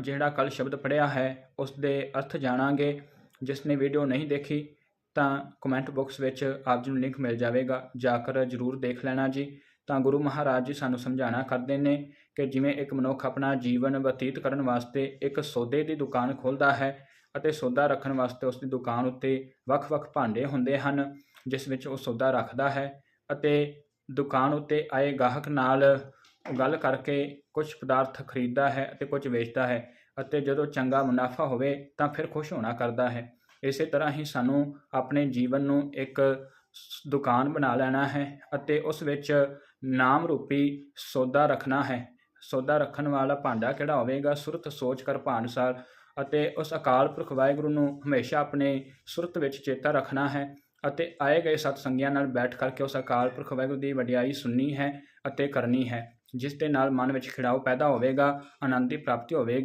ਜਿਹੜਾ ਕੱਲ ਸ਼ਬਦ ਪੜਿਆ ਹੈ ਉਸ ਦੇ ਅਰਥ ਜਾਣਾਂਗੇ। ਜਿਸ ਨੇ ਵੀਡੀਓ ਨਹੀਂ ਦੇਖੀ, ਤਾਂ ਕਮੈਂਟ ਬਾਕਸ ਵਿੱਚ ਆਪ ਜੀ ਨੂੰ ਲਿੰਕ ਮਿਲ ਜਾਵੇਗਾ। ਜਾ ਕਰ ਜਰੂਰ ਦੇਖ ਲੈਣਾ ਜੀ। ਤਾਂ ਗੁਰੂ ਮਹਾਰਾਜ ਜੀ ਸਾਨੂੰ ਸਮਝਾਣਾ ਕਰਦੇ ਨੇ ਕਿ ਜਿਵੇਂ ਇੱਕ ਮਨੁੱਖ ਆਪਣਾ ਜੀਵਨ ਬਤੀਤ ਕਰਨ ਵਾਸਤੇ ਇੱਕ ਸੌਦੇ ਦੀ ਦੁਕਾਨ ਖੋਲ੍ਹਦਾ ਹੈ ਅਤੇ ਸੌਦਾ ਰੱਖਣ ਵਾਸਤੇ ਉਸ ਦੀ ਦੁਕਾਨ ਉੱਤੇ ਵੱਖ-ਵੱਖ ਭਾਂਡੇ ਹੁੰਦੇ ਹਨ, ਜਿਸ ਵਿੱਚ ਉਹ ਸੌਦਾ ਰੱਖਦਾ ਹੈ ਅਤੇ ਦੁਕਾਨ ਉੱਤੇ ਆਏ ਗਾਹਕ ਨਾਲ ਗੱਲ ਕਰਕੇ ਕੁਝ ਪਦਾਰਥ ਖਰੀਦਦਾ ਹੈ ਅਤੇ ਕੁਝ ਵੇਚਦਾ ਹੈ ਅਤੇ ਜਦੋਂ ਚੰਗਾ ਮੁਨਾਫਾ ਹੋਵੇ ਤਾਂ ਫਿਰ ਖੁਸ਼ ਹੋਣਾ ਕਰਦਾ ਹੈ। ਇਸੇ ਤਰ੍ਹਾਂ ਹੀ ਸਾਨੂੰ ਆਪਣੇ ਜੀਵਨ ਨੂੰ ਇੱਕ ਦੁਕਾਨ ਬਣਾ ਲੈਣਾ ਹੈ ਅਤੇ ਉਸ ਵਿੱਚ ਨਾਮ ਰੂਪੀ ਸੌਦਾ ਰੱਖਣਾ ਹੈ। ਸੌਦਾ ਰੱਖਣ ਵਾਲਾ ਭਾਂਡਾ ਕਿਹੜਾ ਹੋਵੇਗਾ? ਸੁਰਤ ਸੋਚ ਕਰ ਭਾਨਸਾਰ ਅਤੇ ਉਸ ਅਕਾਲ ਪੁਰਖ ਵਾਹਿਗੁਰੂ ਨੂੰ ਹਮੇਸ਼ਾ ਆਪਣੇ ਸੁਰਤ ਵਿੱਚ ਚੇਤਾ ਰੱਖਣਾ ਹੈ ਅਤੇ ਆਏ ਗਏ ਸਤ ਸੰਗੀਆਂ ਨਾਲ ਬੈਠ ਕਰਕੇ ਉਸ ਅਕਾਲ ਪੁਰਖ ਵਾਹਿਗੁਰੂ ਦੀ ਵਡਿਆਈ ਸੁਣਨੀ ਹੈ ਅਤੇ ਕਰਨੀ ਹੈ। ਜਿਸ ਦੇ ਨਾਲ ਮਨ ਵਿੱਚ ਖਿੜਾਓ ਪੈਦਾ ਹੋਵੇਗਾ ਆਨੰਦ ਦੀ ਪ੍ਰਾਪਤੀ ਹੋਵੇਗੀ।